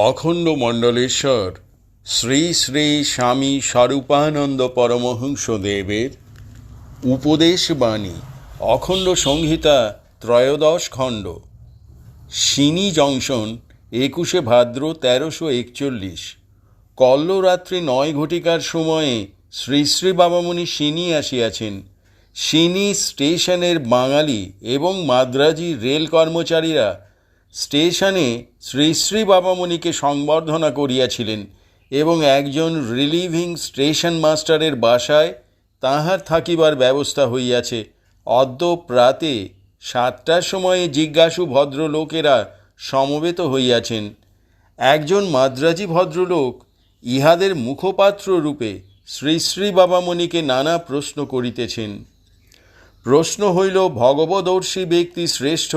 অখণ্ড মণ্ডলেশ্বর, শ্রী শ্রী স্বামী স্বরূপানন্দ পরমহংস দেবের উপদেশ বাণী, অখণ্ড সংহিতা ত্রয়োদশ খণ্ড সিনি জংশন একুশে ভাদ্র তেরোশো একচল্লিশ, কল্লরাত্রি নয় ঘটিকার সময়ে শ্রী শ্রী বাবামণি সিনি আসিয়াছেন। সিনি স্টেশনের বাঙালি এবং মাদ্রাজি রেল কর্মচারীরা স্টেশনে শ্রী শ্রী বাবামণিকে সংবর্ধনা করিয়াছিলেন এবং একজন রিলিভিং স্টেশন মাস্টারের বাসায় তাহার থাকিবার ব্যবস্থা হইয়াছে। অদ্য প্রাতে সাতটার সময়ে জিজ্ঞাসু ভদ্রলোকেরা সমবেত হইয়াছেন। একজন মাদ্রাজি ভদ্রলোক ইহাদের মুখপাত্র রূপে শ্রী শ্রী বাবামণিকে নানা প্রশ্ন করিতেছেন। প্রশ্ন হইল, ভগবদর্শী ব্যক্তি শ্রেষ্ঠ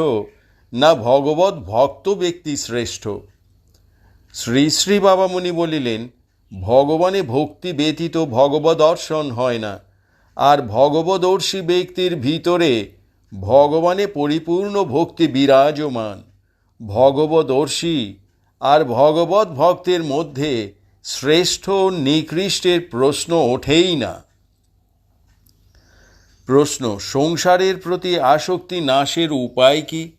না ভগবত ভক্ত ব্যক্তি শ্রেষ্ঠ। শ্রী শ্রী বাবামণি বলিলেন, ভগবানে ভক্তি ব্যতীত ভগবদর্শন হয় না। আর ভগবদর্শী ব্যক্তির ভিতরে ভগবানে পরিপূর্ণ ভক্তি বিরাজমান। ভগবদর্শী আর ভগবত ভক্তের মধ্যে শ্রেষ্ঠ নিকৃষ্টের প্রশ্ন ওঠেই না। প্রশ্ন, সংসারের প্রতি আসক্তি নাশের উপায় কি?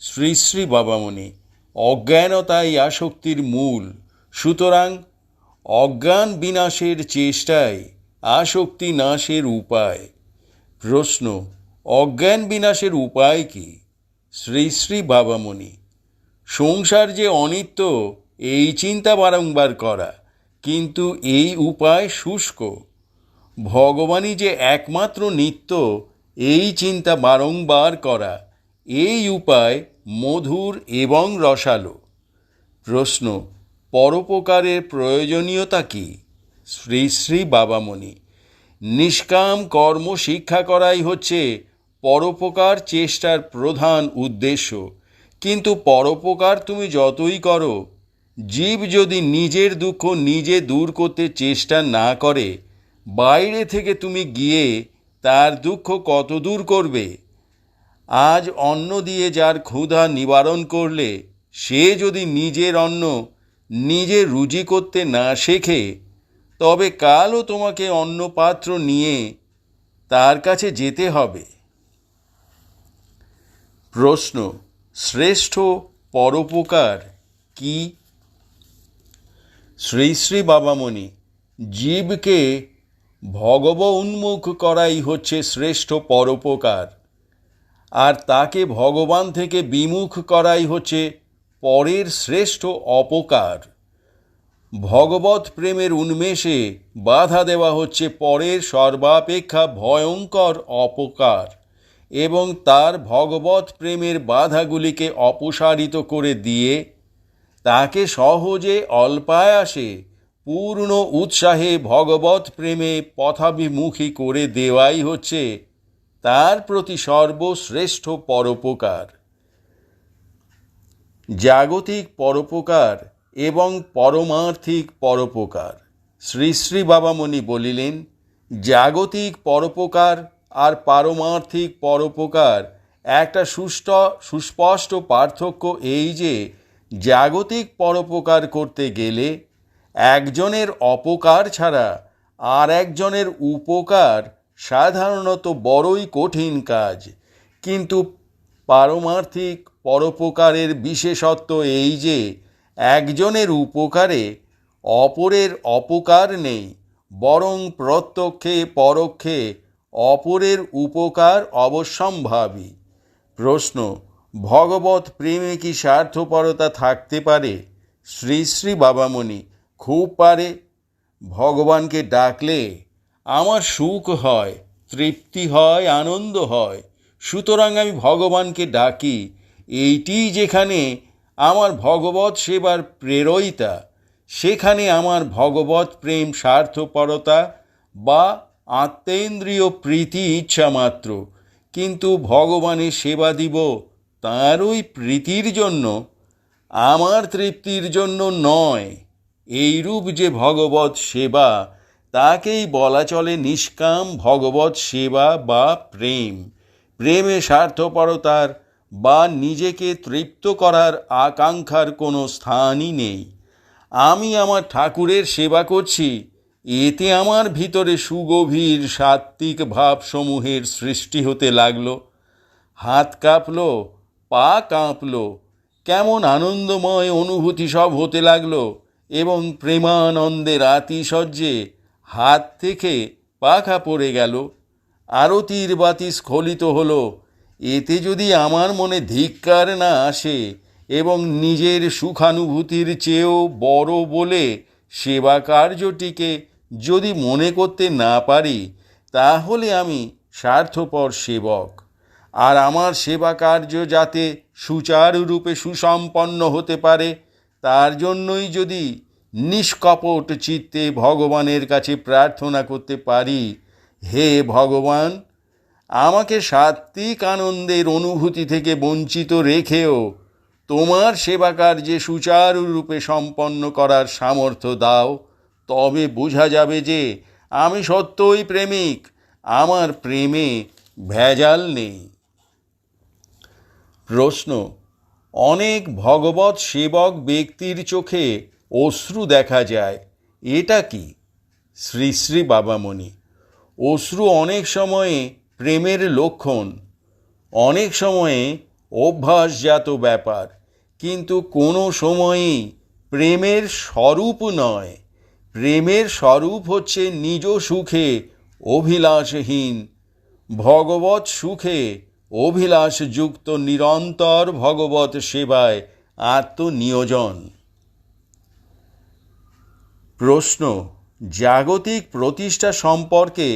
শ্রী শ্রী বাবামণি, অজ্ঞানতাই আসক্তির মূল। সুতরাং অজ্ঞান বিনাশের চেষ্টায় আসক্তি নাশের উপায়। প্রশ্ন, অজ্ঞান বিনাশের উপায় কি? শ্রী শ্রী বাবামণি, সংসার যে অনিত্য, এই চিন্তা বারংবার করা, কিন্তু এই উপায় শুষ্ক। ভগবানই যে একমাত্র নিত্য, এই চিন্তা বারংবার করা এই উপায় মধুর এবং রসালো। প্রশ্ন, পরোপকারের প্রয়োজনীয়তা কি? শ্রী শ্রী বাবামণি, নিষ্কাম কর্ম শিক্ষা করাই হচ্ছে পরোপকার চেষ্টার প্রধান উদ্দেশ্য। কিন্তু পরোপকার তুমি যতই করো, জীব যদি নিজের দুঃখ নিজে দূর করতে চেষ্টা না করে, বাইরে থেকে তুমি গিয়ে তার দুঃখ কত দূর করবে? আজ অন্ন দিয়ে যার ক্ষুধা নিবারণ করলে, সে যদি নিজের অন্ন নিজে রুজি করতে না শেখে, তবে কালও তোমাকে অন্য পাত্র নিয়ে তার কাছে যেতে হবে। প্রশ্ন, শ্রেষ্ঠ পরোপকার কি? শ্রী শ্রী বাবামণি, জীবকে ভগব উন্মুখ করাই হচ্ছে শ্রেষ্ঠ পরোপকার। আর তাকে ভগবান থেকে বিমুখ করাই হচ্ছে পরের শ্রেষ্ঠ অপকার। ভগবত প্রেমের উন্মেষে বাধা দেওয়া হচ্ছে পরের সর্বাপেক্ষা ভয়ঙ্কর অপকার এবং তার ভগবত প্রেমের বাধাগুলিকে অপসারিত করে দিয়ে তাকে সহজে অল্পায়াসে পূর্ণ উৎসাহে ভগবত প্রেমে পথাভিমুখী করে দেওয়াই হচ্ছে তার প্রতি সর্বশ্রেষ্ঠ পরোপকার। জাগতিক পরোপকার এবং পরমার্থিক পরোপকার। শ্রী শ্রী বাবামণি বলিলেন, জাগতিক পরোপকার আর পারমার্থিক পরোপকার একটা সুষ্ঠ, সুস্পষ্ট পার্থক্য এই যে, জাগতিক পরোপকার করতে গেলে একজনের অপকার ছাড়া আর একজনের উপকার সাধারণত বড়ই কঠিন কাজ। কিন্তু পারমার্থিক পরোপকারের বিশেষত্ব এই যে, একজনের উপকারে অপরের অপকার নেই, বরং প্রত্যক্ষে পরোক্ষে অপরের উপকার অবশ্যম্ভাবী। প্রশ্ন ভগবত প্রেমে কি স্বার্থপরতা থাকতে পারে? শ্রী শ্রী বাবামণি, খুব পারে। ভগবানকে ডাকলে আমার সুখ হয়, তৃপ্তি হয়, আনন্দ হয়। সুতরাং আমি ভগবানকে ডাকি, এইটি যেখানে আমার ভগবত সেবার প্রেরয়িতা, সেখানে আমার ভগবত প্রেম স্বার্থপরতা বা আত্মেন্দ্রিয় প্রীতি ইচ্ছা মাত্র কিন্তু ভগবানের সেবা দিব তাঁর ওই প্রীতির জন্য, আমার তৃপ্তির জন্য নয়। এইরূপ যে ভগবত সেবা তাকেই বলা চলে নিষ্কাম ভগবত সেবা বা প্রেম। প্রেমে স্বার্থপরতার বা নিজেকে তৃপ্ত করার আকাঙ্ক্ষার কোনো স্থানই নেই। আমি আমার ঠাকুরের সেবা করছি, এতে আমার ভিতরে সুগভীর সাত্ত্বিক ভাবসমূহের সৃষ্টি হতে লাগল। হাত কাঁপলো, পা কাঁপলো, কেমন আনন্দময় অনুভূতি সব হতে লাগল এবং প্রেমানন্দের আতিশয্যে হাত থেকে পাখা পড়ে গেল। আরতির বাতি স্খলিত হলো। এতে যদি আমার মনে ধিক্কার না আসে এবং নিজের সুখানুভূতির চেয়েও বড় বলে সেবা কার্যটিকে যদি মনে করতে না পারি, তাহলে আমি স্বার্থপর সেবক। আর আমার সেবা কার্য যাতে সুচারুরূপে সুসম্পন্ন হতে পারে, তার জন্যই যদি নিষ্কপট চিত্তে ভগবানের কাছে প্রার্থনা করতে পারি। হে ভগবান, আমাকে সাত্ত্বিক আনন্দের অনুভূতি থেকে বঞ্চিত রেখেও তোমার সেবা কার্যে সুচারুরূপে সম্পন্ন করার সামর্থ্য দাও। তবে বোঝা যাবে যে আমি সত্যই প্রেমিক, আমার প্রেমে ভেজাল নেই। প্রশ্ন, অনেক ভগবত সেবক ব্যক্তির চোখে অশ্রু দেখা যায়। এটা কি? শ্রী শ্রী বাবামণি। অশ্রু অনেক সময়ে প্রেমের লক্ষণ। অনেক সময়ে অভ্যাসজাত ব্যাপার। কিন্তু কোনো সময়ই প্রেমের স্বরূপ নয়। প্রেমের স্বরূপ হচ্ছে নিজ সুখে অভিলাষহীন। ভগবত সুখে অভিলাষযুক্ত নিরন্তর ভগবত সেবায় আত্মনিয়োজন। প্রশ্ন, জাগতিক প্রতিষ্ঠা সম্পর্কে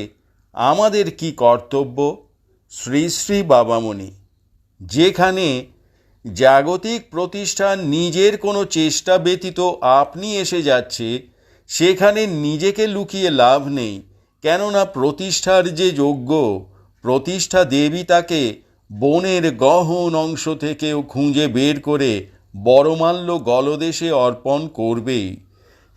আমাদের কি কর্তব্য? শ্রী শ্রী বাবামণি, যেখানে জাগতিক প্রতিষ্ঠা নিজের কোনো চেষ্টা ব্যতীত আপনি এসে যাচ্ছে, সেখানে নিজেকে লুকিয়ে লাভ নেই। কেননা প্রতিষ্ঠার যে যোগ্য, প্রতিষ্ঠা দেবী তাকে বনের গহন অংশ থেকেও খুঁজে বের করে বড়মাল্য গলদেশে অর্পণ করবেই।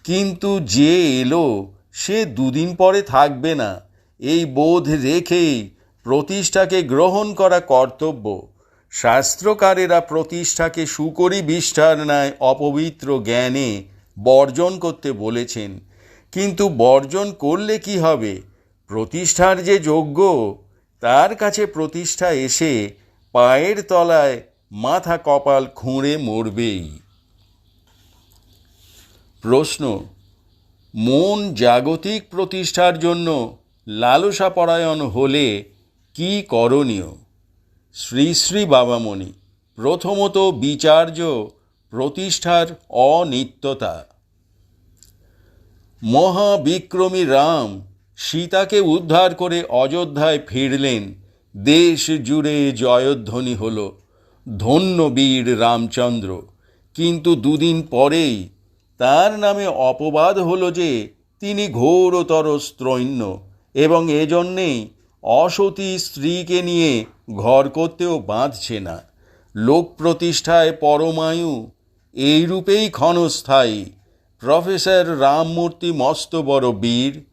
কিন্তু যে এলো, সে দুদিন পরে থাকবে না। এই বোধ রেখেই প্রতিষ্ঠাকে গ্রহণ করা কর্তব্য। শাস্ত্রকারেরা প্রতিষ্ঠাকে সুকরি বিষ্ঠার ন্যায় অপবিত্র জ্ঞানে বর্জন করতে বলেছেন। কিন্তু বর্জন করলে কি হবে? প্রতিষ্ঠার যে যোগ্য, তার কাছে প্রতিষ্ঠা এসে পায়ের তলায় মাথা কপাল খুঁড়ে মরবেই। প্রশ্ন, মন জাগতিক প্রতিষ্ঠার জন্য লালসাপরায়ণ হলে কি করণীয়? শ্রী শ্রী বাবামণি, প্রথমত বিচার্য প্রতিষ্ঠার অনিত্যতা। মহাবিক্রমী রাম সীতাকে উদ্ধার করে অযোধ্যায় ফিরলেন। দেশ জুড়ে জয়ধ্বনি হল। ধন্য বীর রামচন্দ্র। কিন্তু দুদিন পরেই তার নামে অপবাদ হল যে তিনি ঘোরতর স্ত্রৈন্য এবং এজন্যেই অসতী স্ত্রীকে নিয়ে ঘর করতেও বাঁধছে না। লোক প্রতিষ্ঠায় পরমায়ু এই রূপেই ক্ষণস্থায়ী। প্রফেসর রামমূর্তি মস্ত বড় বীর,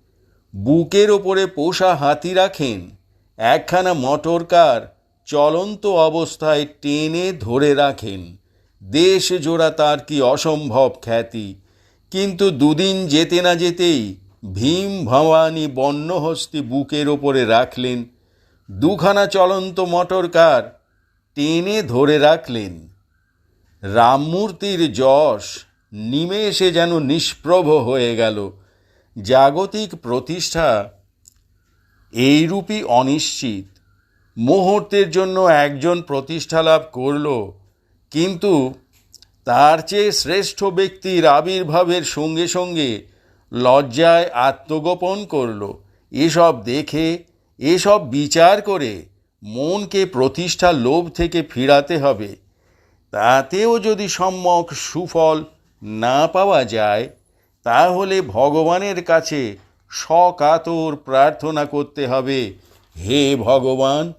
বুকের ওপরে পোষা হাতি রাখেন, একখানা মোটর কার চলন্ত অবস্থায় টেনে ধরে রাখেন। দেশ জোড়া তার কি অসম্ভব খ্যাতি। কিন্তু দুদিন যেতে না যেতেই ভীম ভবানী বন্যহস্তি বুকের ওপরে রাখলেন। দুখানা চলন্ত মোটর কার টেনে ধরে রাখলেন। রামমূর্তির যশ নিমেষে যেন নিষ্প্রভ হয়ে গেল। জাগতিক প্রতিষ্ঠা এইরূপই অনিশ্চিত। মুহূর্তের জন্য একজন প্রতিষ্ঠা লাভ করল কিন্তু তার চেয়ে শ্রেষ্ঠ ব্যক্তির আবির্ভাবের সঙ্গে সঙ্গে লজ্জায় আত্মগোপন করল। এসব দেখে, এসব বিচার করে মনকে প্রতিষ্ঠা লোভ থেকে ফিরাতে হবে। তাতেও যদি সম্যক সুফল না পাওয়া যায়, তাহলে ভগবানের কাছে সকাতর প্রার্থনা করতে হবে, হে ভগবান!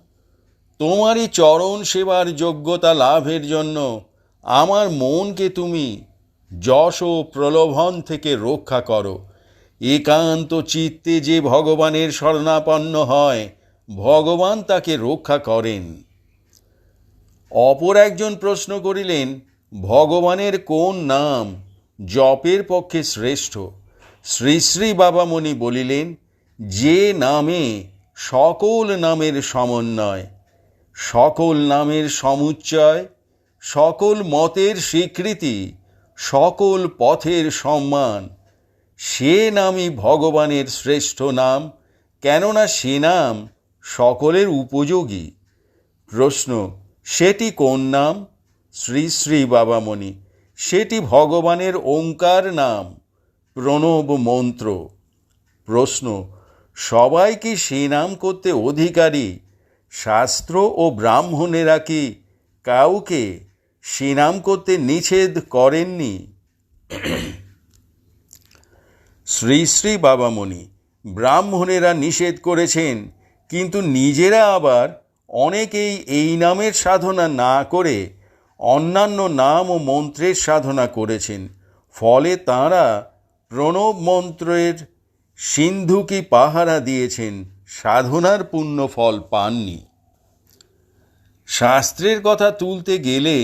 তোমারই চরণ সেবার যোগ্যতা লাভের জন্য আমার মনকে তুমি যশ ও প্রলোভন থেকে রক্ষা করো। একান্ত চিত্তে যে ভগবানের শরণাপন্ন হয়, ভগবান তাকে রক্ষা করেন। অপর একজন প্রশ্ন করিলেন, ভগবানের কোন নাম জপের পক্ষে শ্রেষ্ঠ? শ্রী শ্রী বাবামণি বলিলেন, যে নামে সকল নামের সমন্বয় সকল নামের সমুচ্চয়, সকল মতের স্বীকৃতি, সকল পথের সম্মান। সে নামই ভগবানের শ্রেষ্ঠ নাম, কেননা সে নাম সকলের উপযোগী। প্রশ্ন, সেটি কোন নাম? শ্রী শ্রী বাবামণি, সেটি ভগবানের ওঙ্কার নাম, প্রণব মন্ত্র। প্রশ্ন, সবাই কি সে নাম করতে অধিকারী? শাস্ত্র ও ব্রাহ্মণেরা কি কাউকে সে নাম করতে নিষেধ করেননি? শ্রী শ্রী বাবামণি, ব্রাহ্মণেরা নিষেধ করেছেন, কিন্তু নিজেরা আবার অনেকেই এই নামের সাধনা না করে অন্যান্য নাম ও মন্ত্রের সাধনা করেছেন। ফলে তাঁরা প্রণব মন্ত্রের সিন্ধুকি পাহারা দিয়েছেন? সাধনার পূর্ণ ফল পাননি। শাস্ত্রের কথা তুলতে গেলে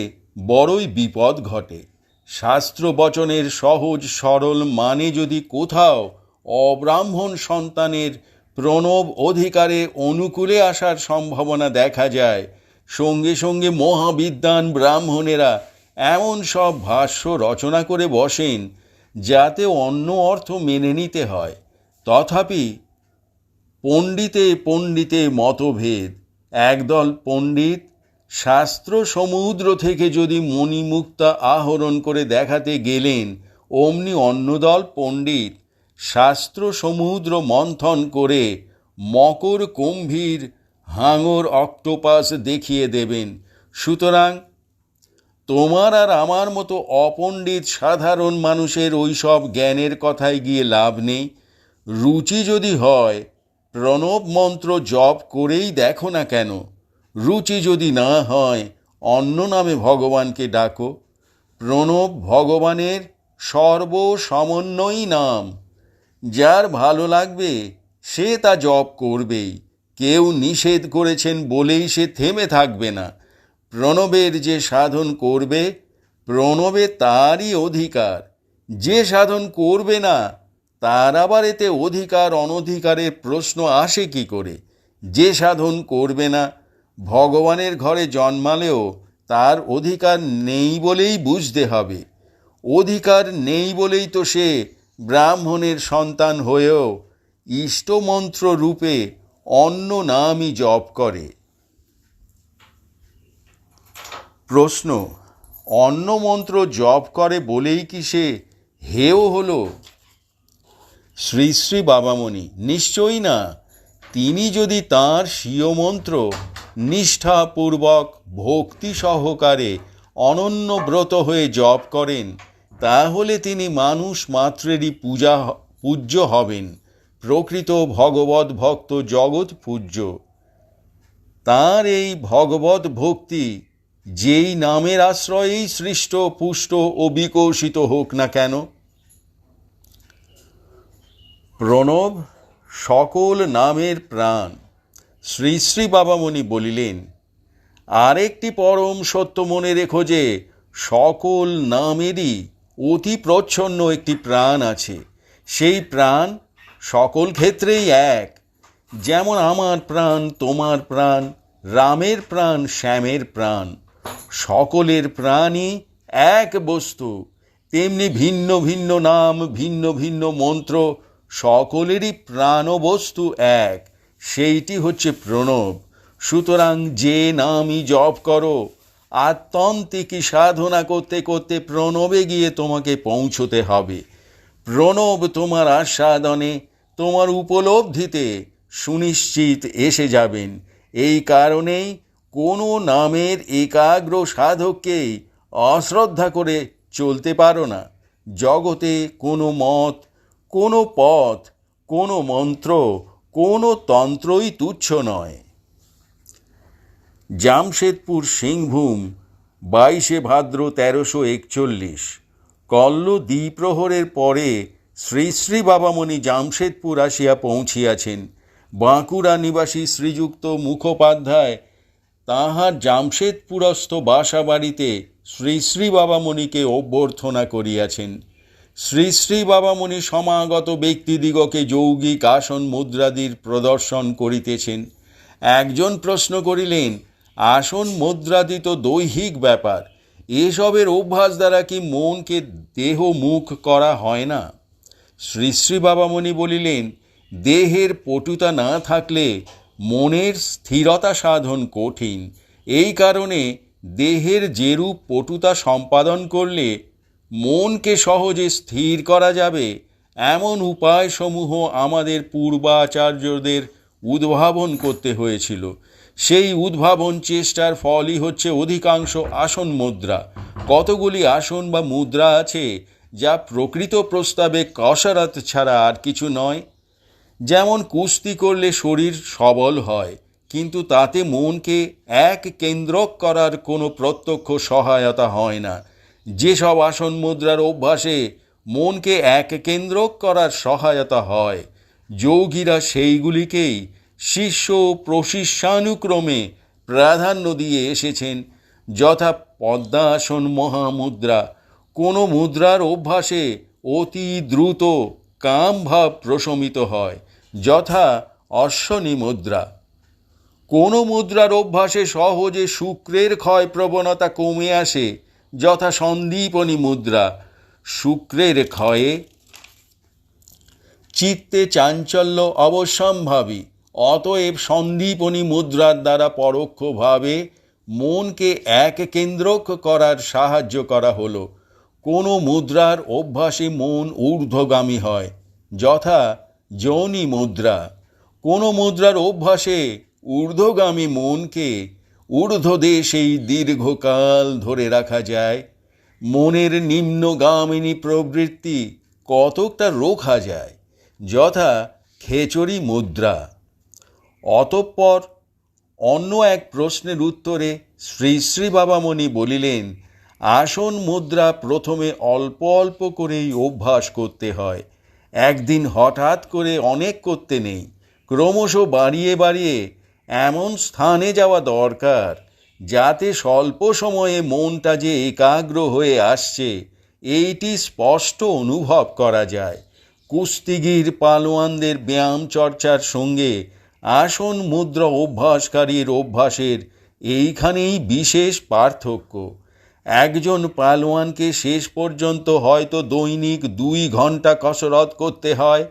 বড়ই বিপদ ঘটে। শাস্ত্র বচনের সহজ সরল মানে যদি কোথাও অব্রাহ্মণ সন্তানের প্রণব অধিকারে অনুকূলে আসার সম্ভাবনা দেখা যায়, সঙ্গে সঙ্গে মহাবিদ্যান ব্রাহ্মণেরা এমন সব ভাষ্য রচনা করে বসেন, যাতে অন্য অর্থ মেনে নিতে হয়। তথাপি পণ্ডিতে পণ্ডিতে মতভেদ। একদল পণ্ডিত শাস্ত্র সমুদ্র থেকে যদি মণিমুক্তা আহরণ করে দেখাতে গেলেন, অমনি অন্যদল পণ্ডিত শাস্ত্র সমুদ্র মন্থন করে মকর কুম্ভীর হাঙর অক্টোপাস দেখিয়ে দেবেন। সুতরাং তোমার আর আমার মতো অপণ্ডিত সাধারণ মানুষের ওই সব জ্ঞানের কথায় গিয়ে লাভ নেই। রুচি যদি হয় প্রণব মন্ত্র জপ করেই দেখো না কেন? রুচি যদি না হয়, অন্য নামে ভগবানকে ডাকো। প্রণব ভগবানের সর্বসমন্বয়ী নাম। যার ভালো লাগবে, সে তা জপ করবেই। কেউ নিষেধ করেছেন বলেই সে থেমে থাকবে না। প্রণবের যে সাধন করবে, প্রণবে তারই অধিকার। যে সাধন করবে না তার আবার এতে অধিকার অনধিকারের প্রশ্ন আসে কি করে? যে সাধন করবে না, ভগবানের ঘরে জন্মালেও তার অধিকার নেই বলেই বুঝতে হবে। অধিকার নেই বলেই তো সে ব্রাহ্মণের সন্তান হয়েও ইষ্টমন্ত্র রূপে অন্য নামই জপ করে। প্রশ্ন অন্য মন্ত্র জপ করে বলেই কি সে হেও হলো? শ্রী শ্রী বাবামণি, নিশ্চয়ই না? তিনি যদি তাঁর স্বীয় মন্ত্র নিষ্ঠাপূর্বক, ভক্তি সহকারে অনন্য ব্রত হয়ে জপ করেন, তাহলে তিনি মানুষ মাত্রেরই পূজা পূজ্য হবেন। প্রকৃত ভগবত ভক্ত জগৎ পূজ্য। তাঁর এই ভগবত ভক্তি যেই নামের আশ্রয়েই সৃষ্ট, পুষ্ট ও বিকশিত হোক না কেন প্রণব সকল নামের প্রাণ। শ্রী শ্রী বাবামণি বলিলেন, আরেকটি পরম সত্য মনে রেখো যে, সকল নামেরই অতি প্রচ্ছন্ন একটি প্রাণ আছে। সেই প্রাণ সকল ক্ষেত্রেই এক। যেমন আমার প্রাণ, তোমার প্রাণ, রামের প্রাণ, শ্যামের প্রাণ। সকলের প্রাণই এক বস্তু। তেমনি ভিন্ন ভিন্ন নাম, ভিন্ন ভিন্ন মন্ত্র সকলেরই প্রাণবস্তু এক, সেইটি হচ্ছে প্রণব। সুতরাং যে নামই জপ করো আত্যন্তিকী সাধনা করতে করতে প্রণবে গিয়ে তোমাকে পৌঁছতে হবে। প্রণব তোমার আস্বাদনে, তোমার উপলব্ধিতে সুনিশ্চিত এসে যাবেন। এই কারণেই কোনো নামের একাগ্র সাধককেই অশ্রদ্ধা করে চলতে পারো না। জগতে কোনো মত কোনো পথ, কোনো মন্ত্র, কোনো তন্ত্রই তুচ্ছ নয়। জামশেদপুর সিংভূম, বাইশে ভাদ্র তেরোশো একচল্লিশ। কল্ল দ্বিপ্রহরের পরে শ্রী শ্রী বাবামণি জামশেদপুর আসিয়া পৌঁছিয়াছেন। বাঁকুড়া নিবাসী শ্রীযুক্ত মুখোপাধ্যায় তাহার জামশেদপুরস্থ বাসাবাড়িতে শ্রী শ্রী বাবামণিকে অভ্যর্থনা করিয়াছেন। শ্রী শ্রী বাবামণি সমাগত ব্যক্তিদিগকে যৌগিক আসন মুদ্রাদির প্রদর্শন করিতেছেন। একজন প্রশ্ন করিলেন, আসন মুদ্রাদি তো দৈহিক ব্যাপার, এসবের অভ্যাস দ্বারা কি মনকে দেহ মুখ করা হয় না? শ্রী শ্রী বাবামণি বলিলেন, দেহের পটুতা না থাকলে মনের স্থিরতা সাধন কঠিন। এই কারণে দেহের যেরূপ পটুতা সম্পাদন করলে মনকে সহজে স্থির করা যাবে। এমন উপায়সমূহ আমাদের পূর্বাচার্যদের উদ্ভাবন করতে হয়েছিল। সেই উদ্ভাবন চেষ্টার ফলই হচ্ছে অধিকাংশ আসন মুদ্রা। কতগুলি আসন বা মুদ্রা আছে যা প্রকৃত প্রস্তাবে কসরত ছাড়া আর কিছু নয়? যেমন কুস্তি করলে শরীর সবল হয়, কিন্তু তাতে মনকে এক কেন্দ্রক করার কোনো প্রত্যক্ষ সহায়তা হয় না। যেসব আসন মুদ্রার অভ্যাসে মনকে এক কেন্দ্রক করার সহায়তা হয়, যোগীরা সেইগুলিকেই শিষ্য প্রশিষ্যানুক্রমে প্রাধান্য দিয়ে এসেছেন। যথা পদ্মাসন মহামুদ্রা, কোনো মুদ্রার অভ্যাসে অতি দ্রুত কামভাব প্রশমিত হয়, যথা অশ্বনী মুদ্রা। কোনো মুদ্রার অভ্যাসে সহজে শুক্রের ক্ষয় প্রবণতা কমে আসে যথা সন্দীপনী মুদ্রা, শুক্রের ক্ষয়ে চিত্তে চাঞ্চল্য অবশ্যম্ভাবী অতএব সন্দীপনী মুদ্রার দ্বারা পরোক্ষভাবে মনকে এক কেন্দ্রক করার সাহায্য করা হলো। কোনো মুদ্রার অভ্যাসে মন ঊর্ধ্বগামী হয়, যথা যৌনি মুদ্রা। কোনো মুদ্রার অভ্যাসে ঊর্ধ্বগামী মনকে ঊর্ধ্বদেশেই দীর্ঘকাল ধরে রাখা যায়। মনের নিম্নগামিনী প্রবৃত্তি কতকটা রোখা যায়, যথা খেচরি মুদ্রা। অতঃপর অন্য এক প্রশ্নের উত্তরে শ্রী শ্রী বাবামণি বলিলেন, আসন মুদ্রা প্রথমে অল্প অল্প করেই অভ্যাস করতে হয়। একদিন হঠাৎ করে অনেক করতে নেই। ক্রমশ বাড়িয়ে বাড়িয়ে এমন স্থানে যাওয়া দরকার, যাতে স্বল্প সময়ে মনটা যে একাগ্র হয়ে আসছে, এইটি স্পষ্ট অনুভব করা যায়। কুস্তিগির পালোয়ানদের ব্যায়াম চর্চার সঙ্গে আসন মুদ্রা অভ্যাসকারীর অভ্যাসের এইখানেই বিশেষ পার্থক্য। একজন পালোয়ানকে শেষ পর্যন্ত হয়তো দৈনিক দুই ঘণ্টা কসরত করতে হয়,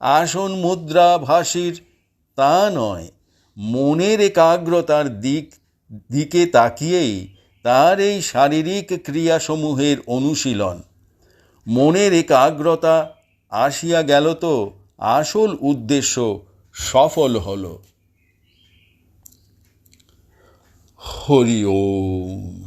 আসন মুদ্রা ভাসির তা নয়। মনের একাগ্রতার দিক, দিকে তাকিয়েই তার এই শারীরিক ক্রিয়াসমূহের অনুশীলন। মনের একাগ্রতা আসিয়া গেল তো, আসল উদ্দেশ্য সফল হল। হরি ওম।